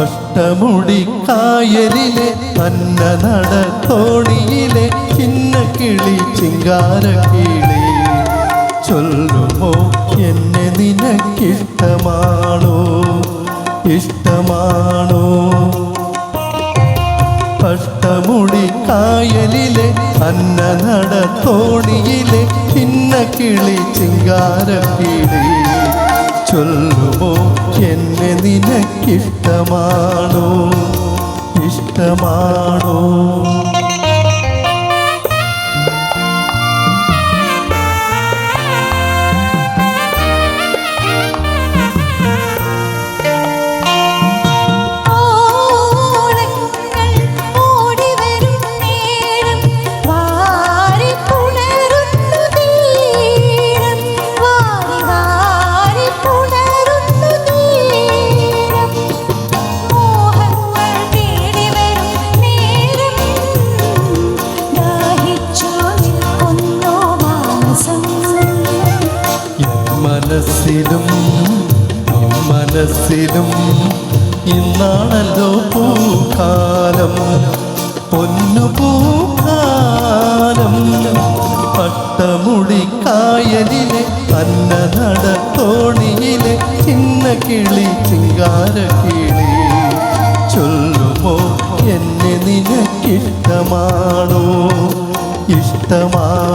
അഷ്ടമുടി കായലിലെ തന്ന നട തോണിയിലെ ചിന്ന കിളി ചിങ്കാര കിളി. ചൊല്ലുമോ എന്നെ നിനക്കിഷ്ടമാണോ? ഇഷ്ടമാണോ? അഷ്ടമുടി കായലിലെ അന്ന നട തോണിയിലെ ചിന്ന കിളി ചിങ്കാര കിളി. ചൊല്ലുമോ? എന്നെ നിനക്കിഷ്ടമാണോ? ഇഷ്ടമാണോ? മനസ്സിലും മനസ്സിലും ഇന്നാണല്ലോ പൂക്കാലം. പൊന്നു പൂക്കാലം പട്ടമുടി കായലിലെ അന്ന നട തോണിയിലെ ചിന്ന കിളി ചിങ്കാര കിളി ചൊല്ലുമോ എന്നെ നിനക്കിഷ്ടമാണോ? ഇഷ്ടമാണോ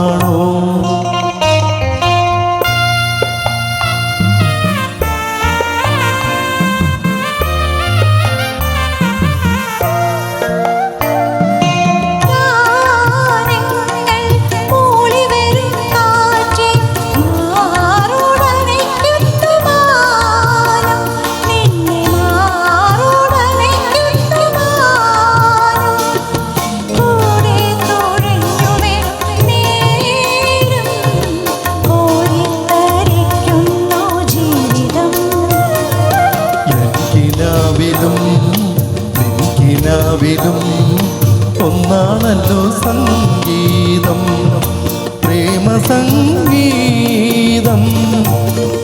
നിൻകിനാവിലും ഒന്നാണല്ലോ സംഗീതം പ്രേമ സംഗീതം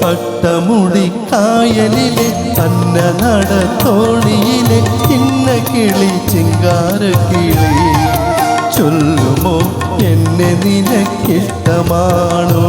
പട്ടമുടി കായലിലെ തന്ന തോണിയിലെ ചിന്ന കിളി ചിങ്കാര കിളി. ചൊല്ലുമോ? എന്നെ നിനക്കിഷ്ടമാണോ?